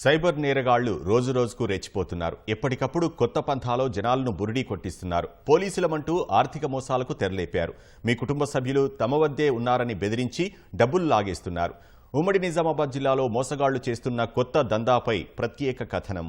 Cyber నేరగాళ్ళు రోజురోజుకు రెచ్చిపోతున్నారు. ఎప్పటికప్పుడు కొత్త పంథాలో జనాలను బురిడీ కొట్టిస్తున్నారు. పోలీసులమంటూ ఆర్థిక మోసాలకు తెరలేపారు. మీ కుటుంబ సభ్యులు తమ వద్దే ఉన్నారని బెదిరించి డబ్బులు లాగేస్తున్నారు. ఉమ్మడి నిజామాబాద్ జిల్లాలో మోసగాళ్ళు చేస్తున్న కొత్త దందాపై ప్రత్యేక కథనం.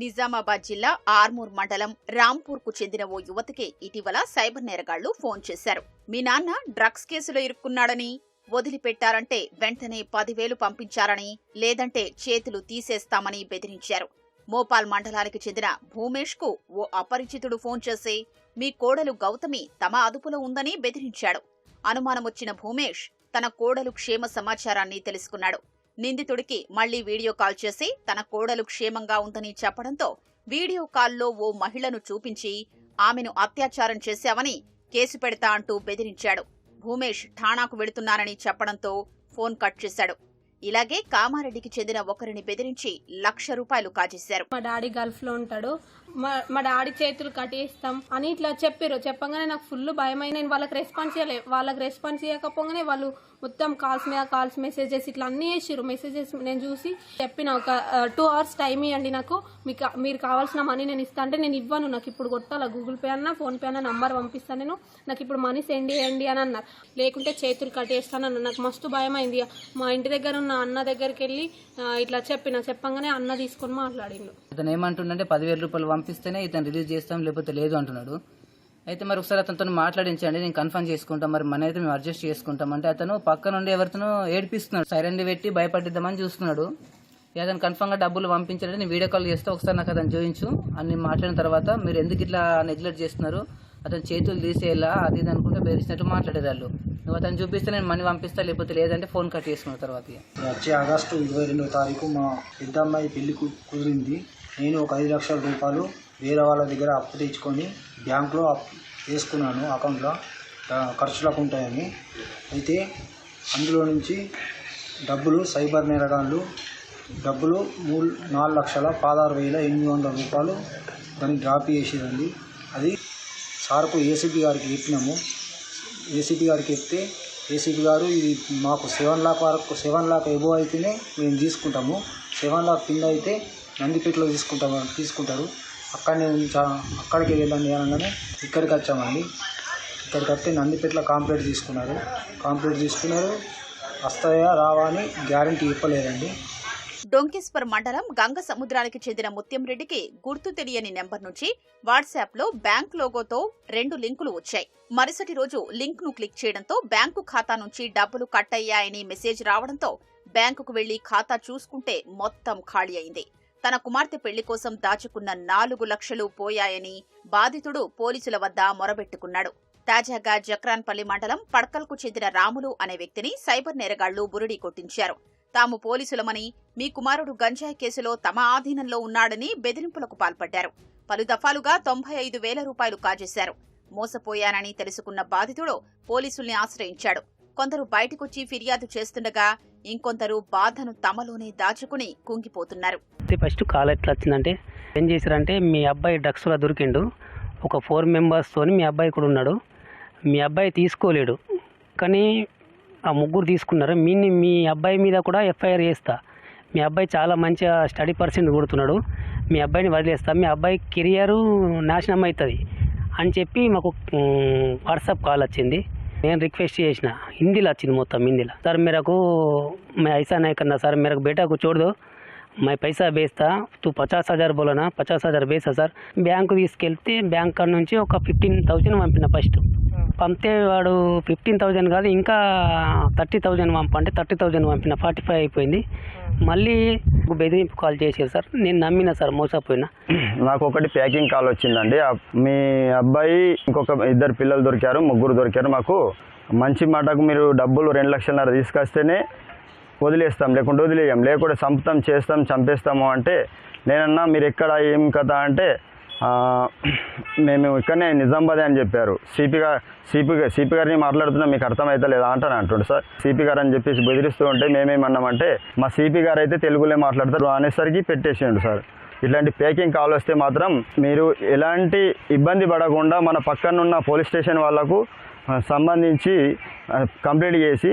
నిజామాబాద్ జిల్లా ఆర్మూర్ మండలం రాంపూర్కు చెందిన ఓ యువతికి ఇటీవల సైబర్ నేరగాళ్ళు ఫోన్ చేశారు. మీ నాన్న డ్రగ్స్ కేసులో ఇరుక్కున్నాడని వదిలిపెట్టారంటే వెంటనే పదివేలు పంపించారని లేదంటే చేతులు తీసేస్తామని బెదిరించారు. మోపాల్ మండలానికి చెందిన భూమేష్కు ఓ అపరిచితుడు ఫోన్ చేసి మీ కోడలు గౌతమి తమ అదుపులో ఉందని బెదిరించాడు. అనుమానమొచ్చిన భూమేష్ తన కోడలు క్షేమ సమాచారాన్ని తెలుసుకున్నాడు. నిందితుడికి మళ్ళీ వీడియో కాల్ చేసి తన కోడలు క్షేమంగా ఉందని చెప్పడంతో వీడియో కాల్లో ఓ మహిళను చూపించి ఆమెను అత్యాచారం చేశావని కేసు పెడతా అంటూ బెదిరించాడు. భూమేష్ ఠాణాకు వెళుతున్నానని చెప్పడంతో ఫోన్ కట్ చేశాడు. ఇలాగే కామారెడ్డికి చెందిన ఒకరిని బెదిరించి లక్ష రూపాయలు కాజేశారు. మా డాడీ గల్ఫ్లో ఉంటాడు. మా మా డాడీ చేతులు కట్టేస్తాం అని ఇట్లా చెప్పారు చెప్పగానే నాకు ఫుల్ భయమైన నేను వాళ్ళకి రెస్పాన్స్ చేయలే. వాళ్ళకి రెస్పాన్స్ చేయకపోగానే వాళ్ళు మొత్తం కాల్స్ మీద కాల్స్ మెసేజెస్ ఇట్లా అన్నీ వేసిర్రు మెసేజెస్ నేను చూసి చెప్పిన ఒక టూ అవర్స్ టైం ఇవ్వండి నాకు. మీకు మీరు కావాల్సిన మనీ నేను ఇస్తా అంటే నేను ఇవ్వను. నాకు ఇప్పుడు కొట్టాలా? గూగుల్ పే అన్నా ఫోన్ పే అన్నా నంబర్ పంపిస్తాను నేను. నాకు ఇప్పుడు మనీ సెండ్ చేయండి అని అన్నారు. లేకుంటే చేతులు కట్టేస్తాను అన్న నాకు మస్తు భయం అయింది మా ఇంటి దగ్గర ఉన్న అన్న దగ్గరికి వెళ్ళి ఇట్లా చెప్పిన. చెప్పంగానే అన్న తీసుకొని మాట్లాడిండు. అతను ఏమంటుండంటే పదివేల రూపాయలు పంపిస్తేనే ఇతను రిలీజ్ చేస్తాం లేకపోతే లేదు అంటున్నాడు. అయితే మరి ఒకసారి అతనితో మాట్లాడించండి నేను కన్ఫర్మ్ చేసుకుంటాం మరి మన అయితే మేము అడ్జస్ట్ చేసుకుంటాం. అంటే అతను పక్క నుండి ఎవరితోనో ఏడిపిస్తున్నాడు. సైరన్ పెట్టి భయపడిద్దామని చూస్తున్నాడు. అతను కన్ఫర్మ్గా డబ్బులు పంపించాలని నేను వీడియో కాల్ చేస్తే ఒకసారి నాకు అతను చూపించు అని మాట్లాడిన తర్వాత మీరు ఎందుకు ఇట్లా నెగ్లెక్ట్ చేస్తున్నారు? అతను చేతులు తీసేలా అది ఇది అనుకుంటే బెదిరిసినట్టు మాట్లాడేదాళ్ళు. నువ్వు అతను చూపిస్తే నేను మనీ పంపిస్తా లేకపోతే లేదంటే ఫోన్ కట్ చేసుకున్న తర్వాత వచ్చే ఆగస్టు ఇరవై రెండో తారీఖు మా పెద్ద అమ్మాయి పెళ్ళి కుదిరింది. నేను ఒక ఐదు లక్షల రూపాయలు వేరే వాళ్ళ దగ్గర అప్పు తెచ్చుకొని బ్యాంక్లో అప్పు వేసుకున్నాను అకౌంట్లో. ఖర్చులకు ఉంటాయని. అయితే అందులో నుంచి డబ్బులు సైబర్ నేరగాళ్ళు డబ్బులు మూడు నాలుగు లక్షల పదహారు వేల ఎనిమిది వందల రూపాయలు దాన్ని డ్రాప్ చేసేదండి. అది సార్కు ఏసీపీ గారికి చెప్పినాము. ఏసీపీ గారికి చెప్తే ఏసీపీ గారు ఇది మాకు సెవెన్ లాక్ వరకు సెవెన్ లాక్ ఎబో అయితేనే మేము తీసుకుంటాము. సెవెన్ లాక్ కింద అయితే నందిపేటలో తీసుకుంటాము తీసుకుంటారు. అక్కడనే ఉంచా అక్కడికి వెళ్ళండి అనగానే ఇక్కడికి వచ్చామండి. ఇక్కడికి వస్తే నందిపేటలో కాంప్లీట్ తీసుకున్నారు. కాంప్లీట్ తీసుకున్నారు. వస్తాయా రావా అని గ్యారంటీ ఇవ్వలేదండి. డొంకేశ్వర్ మండలం గంగ సముద్రానికి చెందిన ముత్యంరెడ్డికి గుర్తు తెలియని నెంబర్ నుంచి వాట్సాప్లో బ్యాంక్ లోగోతో రెండు లింకులు వచ్చాయి. మరుసటి రోజు లింక్ను క్లిక్ చేయడంతో బ్యాంకు ఖాతా నుంచి డబ్బులు కట్ అయ్యాయని మెసేజ్ రావడంతో బ్యాంకుకు వెళ్ళి ఖాతా చూసుకుంటే మొత్తం ఖాళీ అయింది. తన కుమార్తె పెళ్ళి కోసం దాచుకున్న నాలుగు లక్షలు పోయాయని బాధితుడు పోలీసుల వద్ద మొరబెట్టుకున్నాడు. తాజాగా జక్రాన్పల్లి మండలం పడకల్కు చెందిన రాములు అనే వ్యక్తిని సైబర్ నేరగాళ్ళు బురిడీ కొట్టించారు. తాము పోలీసులమని మీ కుమారుడు గంజాయి కేసులో తమ ఆధీనంలో ఉన్నాడని బెదిరింపులకు పాల్పడ్డారు. పలు దఫాలుగా తొంభై ఐదు వేల రూపాయలు కాజేశారు. మోసపోయానని తెలుసుకున్న బాధితుడు పోలీసుల్ని ఆశ్రయించాడు. కొందరు బయటకొచ్చి ఫిర్యాదు చేస్తుండగా ఇంకొందరు బాధను తమలోనే దాచుకుని కుంగిపోతున్నారు. ఫస్ట్ కాల్ ఎట్లా వచ్చిందంటే ఏం చేశారంటే మీ అబ్బాయి డ్రగ్స్లో దొరికిండు. ఒక ఫోర్ మెంబర్స్తో మీ అబ్బాయి కూడా ఉన్నాడు. మీ అబ్బాయి తీసుకోలేడు. కానీ ఆ ముగ్గురు తీసుకున్నారు. మీ మీ అబ్బాయి మీద కూడా ఎఫ్ఐఆర్ చేస్తా. మీ అబ్బాయి చాలా మంచిగా స్టడీ పర్సెంట్ కొడుతున్నాడు. మీ అబ్బాయిని వదిలేస్తా. మీ అబ్బాయి కెరియరు నాశనం అవుతుంది అని చెప్పి మాకు వాట్సాప్ కాల్ వచ్చింది. నేను రిక్వెస్ట్ చేసిన. హిందీలో వచ్చింది మొత్తం హిందీలో. సార్ మీరకు మై ఐసా నాయకన్నా సార్ మీరకు బేటాకు చూడదు. మై పైసా వేస్తా. తూ పచాస్ హజార్ బోలనా? పచాస్ హజార్ వేస్తా సార్. బ్యాంకు తీసుకెళ్తే బ్యాంక్ నుంచి ఒక ఫిఫ్టీన్ థౌజండ్ పంపిన ఫస్ట్ పంపితే వాడు ఫిఫ్టీన్ థౌజండ్ కాదు ఇంకా థర్టీ థౌజండ్ పంపంటే థర్టీ థౌజండ్ పంపిన ఫార్టీ ఫైవ్ అయిపోయింది మళ్ళీ బెదిరింపు కాల్ చేశారు సార్. నేను నమ్మిన సార్ మోసపోయినా. నాకు ఒకటి ప్యాకింగ్ కాల్ వచ్చిందండి. మీ అబ్బాయి ఇంకొక ఇద్దరు పిల్లలు దొరికారు ముగ్గురు దొరికారు మాకు. మంచి మాటకు మీరు డబ్బులు రెండు లక్షలన్నర తీసుకొస్తేనే వదిలేస్తాం లేకుంటే వదిలేయం. లేకుంటే చంపుతాం చేస్తాం చంపేస్తాము అంటే నేనన్నా మీరు ఎక్కడ ఏం కథ అంటే మేము ఇక్కడనే నిజామాబాదే అని చెప్పారు. సిపి గారు సిపి సిపి గారిని మాట్లాడుతున్నా మీకు అర్థమైతే లేదా అంటాను అంటుండు సార్. సిపి గారు అని చెప్పేసి బెదిరిస్తూ ఉంటే మేమేమన్నామంటే మా సిపి గారు అయితే తెలుగులో మాట్లాడతారు అనేసరికి పెట్టేసిండు సార్. ఇట్లాంటి ప్యాకింగ్ కాల్ వస్తే మాత్రం మీరు ఎలాంటి ఇబ్బంది పడకుండా మన పక్కనున్న పోలీస్ స్టేషన్ వాళ్ళకు సంబంధించి కంప్లైంట్ చేసి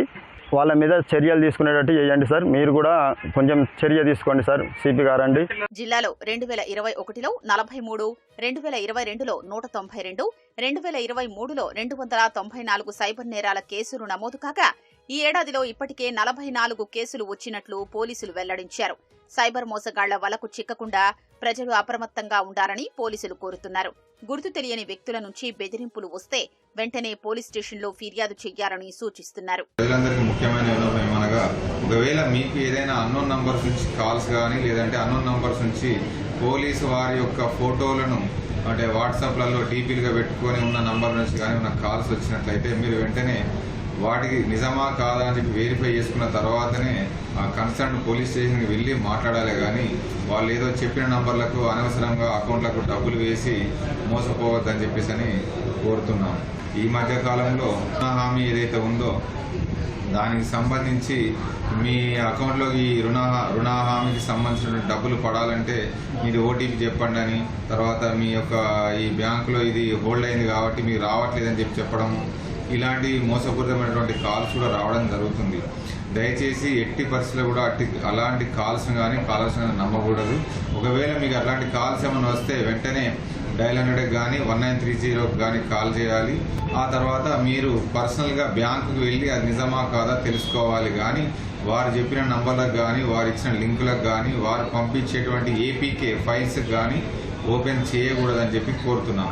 వాళ్ళ మీద చర్యలు తీసుకునేటట్టు చేయండి సార్. మీరు కూడా కొంచెం చర్య తీసుకోండి సార్. సిపి గారండి. జిల్లాలో రెండు వేల ఇరవై ఒకటిలో నలభై మూడు రెండు వేల ఇరవై రెండులో నూట తొంభై రెండు రెండు వేల ఇరవై మూడులో రెండు వందల తొంభై నాలుగు సైబర్ నేరాల కేసులు నమోదు కాగా ఈ ఏడాదిలో ఇప్పటికే నలభై నాలుగు కేసులు వచ్చినట్లు పోలీసులు వెల్లడించారు. సైబర్ మోసగాళ్ళ వలకు చిక్కకుండా ప్రజలు అప్రమత్తంగా ఉండాలని పోలీసులు కోరుతున్నారు. గుర్తు తెలియని వ్యక్తుల నుంచి బెదిరింపులు వస్తే వెంటనే పోలీస్ స్టేషన్లో ఫిర్యాదు చేయాలని సూచిస్తున్నారు. ప్రజలందరికీ ముఖ్యమైన ఏమనగా ఒకవేళ మీకు ఏదైనా అన్నోన్ నంబర్స్ నుంచి కాల్స్ కానీ లేదంటే అన్నోన్ నంబర్స్ నుంచి పోలీసు వారి యొక్క ఫోటోలను అంటే వాట్సాప్లలో డీపీలుగా పెట్టుకొని ఉన్న నంబర్ నుంచి కానీ ఉన్న కాల్స్ వచ్చినట్లయితే మీరు వెంటనే వాటికి నిజమా కాదా అని వెరిఫై చేసుకున్న తర్వాతనే ఆ కన్సర్న్ పోలీస్ స్టేషన్కి వెళ్ళి మాట్లాడాలి కానీ వాళ్ళు ఏదో చెప్పిన నంబర్లకు అనవసరంగా అకౌంట్లకు డబ్బులు వేసి మోసపోవద్దని చెప్పేసి అని కోరుతున్నాం. ఈ మధ్య కాలంలో హామీ ఏదైతే ఉందో దానికి సంబంధించి మీ అకౌంట్లో ఈ రుణ రుణ హామీకి సంబంధించిన డబ్బులు పడాలంటే మీరు ఓటీపీ చెప్పండి అని తర్వాత మీ యొక్క ఈ బ్యాంకులో ఇది హోల్డ్ అయింది కాబట్టి మీరు రావట్లేదని చెప్పి చెప్పడము ఇలాంటి మోసపూరితమైనటువంటి కాల్స్ కూడా రావడం జరుగుతుంది. దయచేసి ఎట్టి పరిస్థితుల్లో కూడా అట్టి అలాంటి కాల్స్ కానీ కాల్స్ కానీ నమ్మకూడదు. ఒకవేళ మీకు అలాంటి కాల్స్ ఏమైనా వస్తే వెంటనే డైల్ హండ్రెడ్కి కానీ వన్ నైన్ త్రీ జీరోకి కానీ కాల్ చేయాలి. ఆ తర్వాత మీరు పర్సనల్గా బ్యాంకుకి వెళ్ళి అది నిజమా కాదా తెలుసుకోవాలి కానీ వారు చెప్పిన నంబర్లకు కానీ వారు ఇచ్చిన లింకులకు కానీ వారు పంపించేటువంటి ఏపీకే ఫైల్స్కి కానీ ఓపెన్ చేయకూడదని చెప్పి కోరుతున్నాం.